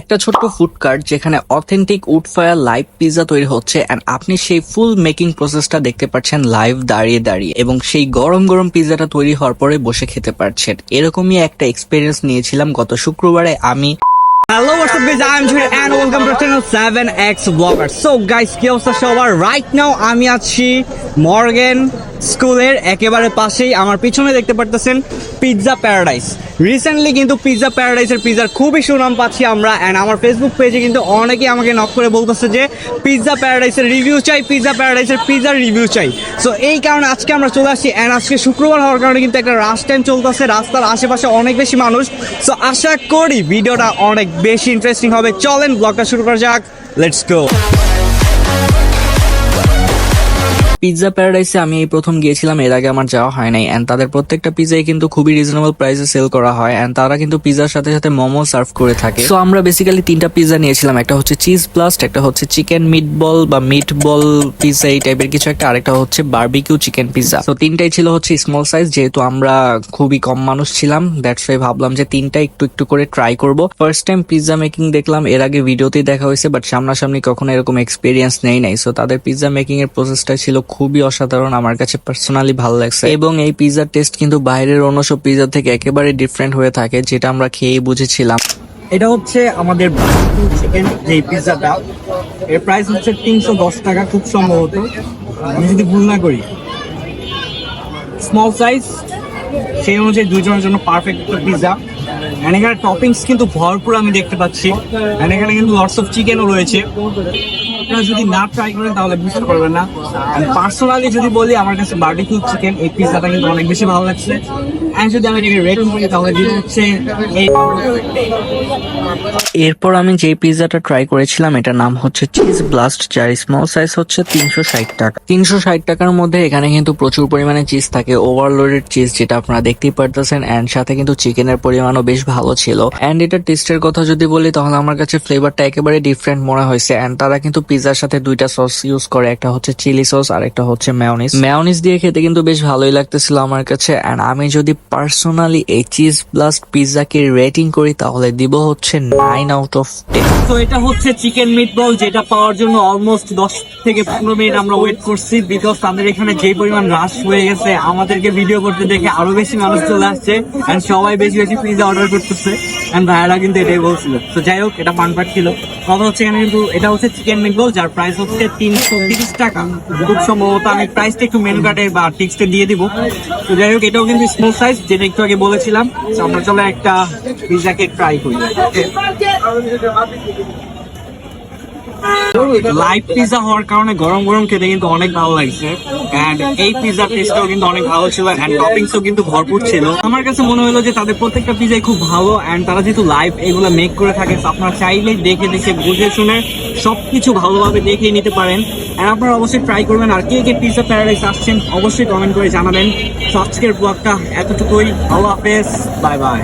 একটা ছোট্ট food cart যেখানে authentic wood fire live pizza তৈরি হচ্ছে এন্ড আপনি সেই ফুল মেকিং প্রসেসটা দেখতে পাচ্ছেন লাইভ দাঁড়িয়ে দাঁড়িয়ে, এবং সেই গরম গরম পিৎজাটা তৈরি হওয়ার পরে বসে খেতে পারছেন। এরকমই একটা এক্সপিরিয়েন্স নিয়েছিলাম গত শুক্রবারে আমি। Hello what's up guys I am and welcome to channel 7x blogger so guys কি অবস্থা সবার? রাইট নাও আমি আছি মর্গেন স্কুলের একেবারে পাশেই আমার পিছনে দেখতে পারতেছেন পিৎজা প্যারাডাইস। রিসেন্টলি কিন্তু পিৎজা প্যারাডাইসের পিৎজার খুবই সুনাম পাচ্ছি আমরা অ্যান্ড আমার ফেসবুক পেজে কিন্তু অনেকেই আমাকে নক করে বলতেছে যে, পিৎজা প্যারাডাইসের রিভিউ চাই, পিৎজা প্যারাডাইসের পিৎজার রিভিউ চাই। সো এই কারণে আজকে আমরা চলে আসছি অ্যান্ড আজকে শুক্রবার হওয়ার কারণে কিন্তু একটা রাশ টাইম চলতেছে, রাস্তার আশেপাশে অনেক বেশি মানুষ। সো আশা করি ভিডিওটা অনেক বেশি ইন্টারেস্টিং হবে। চলেন ব্লগটা শুরু করা যাক। লেটস গো পিৎজা প্যারাডাইসে আমি এই প্রথম গিয়েছিলাম, এর আগে আমার যাওয়া হয় নাই। এন্ড তাদের প্রত্যেকটা পিৎজাই কিন্তু খুবই রিজনেবল প্রাইসে সেল করা হয়। অ্যান্ড তারা কিন্তু পিৎজার সাথে সাথে মোমো সার্ভ করে থাকে। সো আমরা বেসিক্যালি তিনটা পিৎজা নিয়েছিলাম। একটা হচ্ছে চিজ ব্লাস্ট একটা হচ্ছে চিকেন মিট বল বা মিট বল পিৎজা এই টাইপের কিছু একটা, আরেকটা হচ্ছে বার্বিকিউ চিকেন পিৎজা তো তিনটাই ছিল হচ্ছে স্মল সাইজ যেহেতু আমরা খুবই কম মানুষ ছিলাম দ্যাটস ওয়াই ভাবলাম যে তিনটা একটু একটু করে ট্রাই করব। ফার্স্ট টাইম পিৎজা মেকিং দেখলাম, এর আগে ভিডিওতেই দেখা হয়েছে বাট সামনাসামনি কখনো এরকম এক্সপিরিয়েন্স নেই নাই। সো তাদের পিৎজা মেকিং এর প্রসেসটা ছিল খুবই অসাধারণ, আমার কাছে পার্সোনালি ভালো লাগছে। এবং এই পিৎজার টেস্ট কিন্তু বাইরের অন্য সব পিৎজা থেকে একেবারে ডিফারেন্ট হয়ে থাকে, যেটা আমরা খেয়ে বুঝেছিলাম। এটা হচ্ছে আমাদের চিকেন যে পিৎজাটা এর প্রাইস হচ্ছে তিনশো দশ টাকা, খুব সম্ভবত। আমি যদি ভুল না করি। স্মল সাইজ সেই অনুযায়ী দুইজনের জন্য পারফেক্ট এন্ড এখানে টপিংস কিন্তু ভরপুর আমি দেখতে পাচ্ছি। এখানে কিন্তু লটস অফ চিকেনও রয়েছে। আপনারা যদি না ট্রাই করেন, তাহলে বুঝতে পারবেন না। পার্সোনালি যদি বলি, আমার কাছে বার্বিকিউ চিকেন এই পিৎজাটা কিন্তু অনেক বেশি ভালো লাগছে। যদি আমি এটাকে করি, তাহলে হচ্ছে এরপর আমি যে পিৎজাটা ট্রাই করেছিলাম, এটার নাম হচ্ছে চিজ ব্লাস্ট যার স্মল সাইজ হচ্ছে তিনশো ষাট টাকা। তিনশো ষাট টাকার মধ্যে এখানে কিন্তু প্রচুর পরিমাণে চিজ থাকে। ওভারলোডেড চিজ যেটা আপনারা দেখতেই পারতেছেন অ্যান্ড সাথে কিন্তু চিকেনের পরিমাণও বেশ ভালো ছিল। এন্ড এটার টেস্টের কথা যদি বলি, তাহলে আমার কাছে ফ্লেভারটা একেবারে ডিফারেন্ট মনে হয়েছে। অ্যান্ড তারা কিন্তু পিৎজার সাথে দুইটা সস ইউজ করে, একটা হচ্ছে চিলি সস আর একটা হচ্ছে ম্যাওনিস ম্যাওনিস দিয়ে খেতে কিন্তু বেশ ভালোই লাগতেছিল আমার কাছে। এন্ড আমি যদি পার্সোনালি এই চিজ ব্লাস্ট পিৎজাকে রেটিং করি, তাহলে দিব হচ্ছে নাইন আউট অফ টেন তো এটা হচ্ছে চিকেন মিটবল যেটা পাওয়ার জন্য অলমোস্ট দশ থেকে পনেরো মিনিট আমরা ওয়েট করছি বিকজ তাদের এখানে যে পরিমাণ রাশ হয়ে গেছে, আমাদেরকে ভিডিও করতে দেখে আরও বেশি মানুষ চলে আসছে। এন্ড সবাই বেশি বেশি পিজা অর্ডার করতেছে। এন্ড ভাইয়ারা কিন্তু এটাই বলছিল। তো যাই হোক, এটা ফান পার্ট ছিল। কথা হচ্ছে এখানে কিন্তু এটা হচ্ছে চিকেন মিটবল যার প্রাইস হচ্ছে তিনশো তিরিশ টাকা। খুব সম্ভবত আমি প্রাইসটা একটু মেনু কার্ডে বা টিক্সটা দিয়ে দিব। তো যাই হোক, এটাও কিন্তু স্মল সাইজ যেটা একটু আগে বলেছিলাম। আমরা চলে একটা পিজাকে ট্রাই করি। লাইভ পিজা হওয়ার কারণে গরম গরম খেতে কিন্তু অনেক ভালো লাগছে। এন্ড এই পিজা টেস্টটাও কিন্তু অনেক ভালো ছিল এন্ড টপিংসও কিন্তু ভরপুর ছিল। আমার কাছে মনে হলো যে তাদের প্রত্যেকটা পিজাই খুব ভালো এন্ড তারা যেহেতু লাইভ এগুলো মেক করে থাকে আপনারা চাইলেই দেখে দেখে বুঝে শুনে সবকিছু ভালোভাবে দেখে নিতে পারেন। এন্ড আপনারা অবশ্যই ট্রাই করবেন আর কে কে পিজা প্যারাডাইস আসছেন অবশ্যই কমেন্ট করে জানাবেন। আজকের ব্লগটা এতটুকুই। ভালো হাফেজ। Bye bye